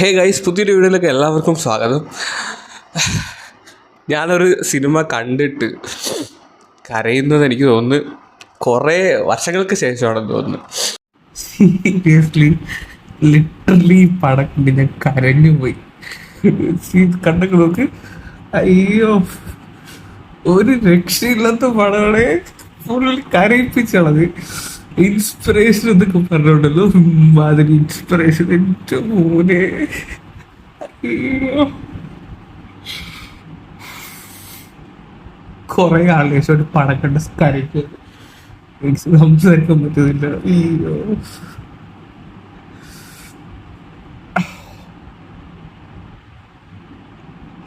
Hey guys പുതിയൊരു വീഡിയോയിലേക്ക് എല്ലാവർക്കും സ്വാഗതം. ഞാനൊരു സിനിമ കണ്ടിട്ട് കരയുന്നത് എനിക്ക് തോന്നുന്നു. കുറേ വർഷങ്ങൾക്ക് ശേഷമാണെന്ന് തോന്നുന്നു. ലിറ്ററലി പടം കണ്ട് ഞാൻ കരഞ്ഞു പോയി. കണ്ടൊക്കെ നോക്ക്. അയ്യോ ഒരു രക്ഷയില്ലാത്ത പടങ്ങളെ ഫുൾ കരയിപ്പിച്ചത് ഇൻസ്പിറേഷൻ എന്നൊക്കെ പറഞ്ഞോണ്ടല്ലോ മാതിരി ഇൻസ്പിറേഷൻ എന്റെ മോനെ. കുറെ ആളുകൾ പണം കണ്ട് എനിക്ക് സംസാരിക്കാൻ പറ്റുന്നില്ല. അയ്യോ.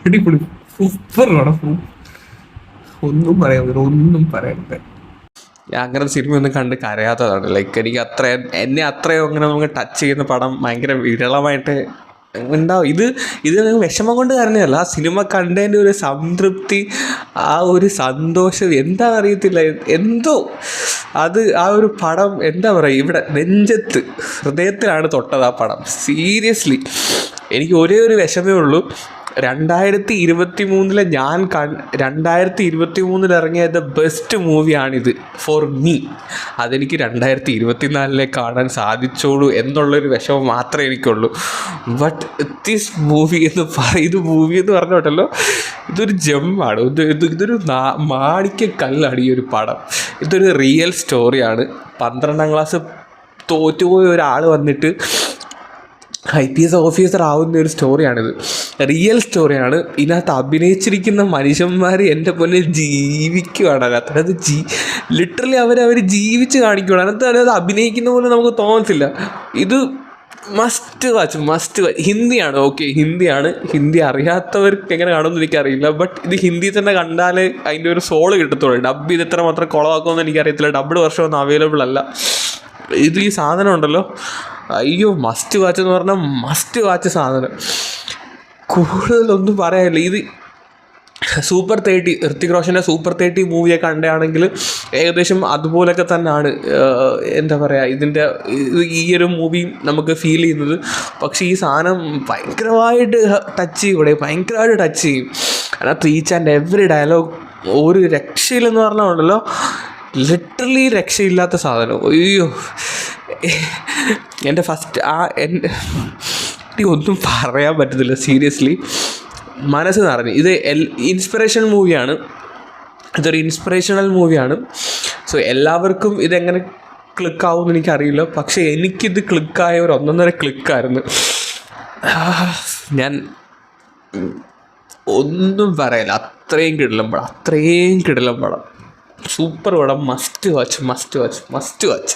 അടിപൊളി. സൂപ്പർ പടം ഒന്നും പറയാൻ ഒന്നും പറയാനില്ല ഞാൻ അങ്ങനെ സിനിമയൊന്നും കണ്ട് കരയാത്തതാണ്. ലൈക്ക് എനിക്ക് അത്രയും എന്നെ അത്രയും അങ്ങനെ നമുക്ക് ടച്ച് ചെയ്യുന്ന പടം ഭയങ്കര വിരളമായിട്ട് ഉണ്ടാവും. ഇത് ഇത് വിഷമം കൊണ്ട് കരഞ്ഞതല്ല ആ സിനിമ കണ്ടതിന്റെ ഒരു സംതൃപ്തി ആ ഒരു സന്തോഷം എന്താണെന്നറിയത്തില്ല. എന്തോ അത് ആ ഒരു പടം എന്താ പറയുക ഇവിടെ നെഞ്ചത്ത് ഹൃദയത്തിലാണ് തൊട്ടത് ആ പടം. സീരിയസ്ലി എനിക്ക് ഒരേ ഒരു വിഷമേ ഉള്ളൂ. രണ്ടായിരത്തി ഇരുപത്തി മൂന്നിലെ ഞാൻ കൺ രണ്ടായിരത്തി ഇരുപത്തി മൂന്നിൽ ഇറങ്ങിയ ദ ബെസ്റ്റ് മൂവിയാണിത് ഫോർ മീ അതെനിക്ക് രണ്ടായിരത്തി ഇരുപത്തി നാലിലെ കാണാൻ സാധിച്ചോളൂ എന്നുള്ളൊരു വിഷമം മാത്രമേ എനിക്കുള്ളൂ. ബട്ട് ദിസ് മൂവി എന്ന് പറ ഇത് മൂവി എന്ന് പറഞ്ഞോട്ടല്ലോ ഇതൊരു ജമ്മാണ് ഇത് ഇത് ഇതൊരു നാ മാണിക്യ കല്ലാണ് ഈ ഒരു പടം. ഇതൊരു റിയൽ സ്റ്റോറിയാണ് പന്ത്രണ്ടാം ക്ലാസ് തോറ്റുപോയ ഒരാൾ വന്നിട്ട് ഐ പി എസ് ഓഫീസർ ആവുന്ന ഒരു സ്റ്റോറിയാണിത്. റിയൽ സ്റ്റോറിയാണ്. ഇതിനകത്ത് അഭിനയിച്ചിരിക്കുന്ന മനുഷ്യന്മാർ എന്റെ മുന്നിൽ ജീവിക്കുകയാണ് അതിനകത്ത് അതായത് ജീ ലിറ്ററലി അവർ ജീവിച്ച് കാണിക്കുകയാണ് അതിനകത്ത് അതായത് അഭിനയിക്കുന്ന പോലെ നമുക്ക് തോന്നത്തില്ല. ഇത് മസ്റ്റ് വാച്ച് മസ്റ്റ് വാച്ച് ഹിന്ദിയാണ് ഓക്കെ ഹിന്ദിയാണ്. ഹിന്ദി അറിയാത്തവർക്ക് എങ്ങനെ കാണുമെന്ന് എനിക്കറിയില്ല. ബട്ട് ഇത് ഹിന്ദി തന്നെ കണ്ടാലേ അതിന്റെ ഒരു സോൾ കിട്ടത്തുള്ളൂ. ഡബ് ഇത് എത്ര മാത്രം കുളമാക്കുമെന്ന് എനിക്കറിയത്തില്ല. ഡബ്ഡ് വർഷമൊന്നും അവൈലബിൾ അല്ല. ഇത് ഈ സാധനം ഉണ്ടല്ലോ. അയ്യോ മസ്റ്റ് വാച്ച് എന്ന് പറഞ്ഞാൽ മസ്റ്റ് വാച്ച് സാധനം. കൂടുതലൊന്നും പറയാനില്ല. ഇത് സൂപ്പർ തേർട്ടി ഋത്തിക് റോഷന്റെ സൂപ്പർ തേർട്ടി മൂവിയൊക്കെ കണ്ടാണെങ്കിൽ ഏകദേശം അതുപോലൊക്കെ തന്നെയാണ് എന്താ പറയുക ഇതിന്റെ ഈ ഒരു മൂവി നമുക്ക് ഫീൽ ചെയ്യുന്നത്. പക്ഷേ ഈ സാധനം ഭയങ്കരമായിട്ട് ടച്ച് ചെയ്യും ഇവിടെ. ഭയങ്കരമായിട്ട് ടച്ച് ചെയ്യും. കാരണം ഈച്ച് ആൻഡ് എവറി ഡയലോഗ് ഒരു രക്ഷയില്ലെന്ന് പറഞ്ഞാൽ ഉണ്ടല്ലോ. ലിറ്ററലി രക്ഷയില്ലാത്ത സാധനം. അയ്യോ. എന്റെ ഫസ്റ്റ് ആ എന്റെ ഒന്നും പറയാൻ പറ്റത്തില്ല സീരിയസ്ലി മനസ്സ് നിറഞ്ഞു. ഇത് എൽ ഇൻസ്പിറേഷൻ മൂവിയാണ് ഇതൊരു ഇൻസ്പിറേഷണൽ മൂവിയാണ് സോ എല്ലാവർക്കും ഇതെങ്ങനെ ക്ലിക്കാവും എനിക്കറിയില്ല. പക്ഷേ എനിക്കിത് ക്ലിക്കായ ഒരു ഒന്നൊന്നര ക്ലിക്കായിരുന്നു ഞാൻ ഒന്നും പറയില്ല. അത്രയും കിടലം പടം. അത്രയും കിടലം പടം. സൂപ്പർ പടം. Must watch must watch must watch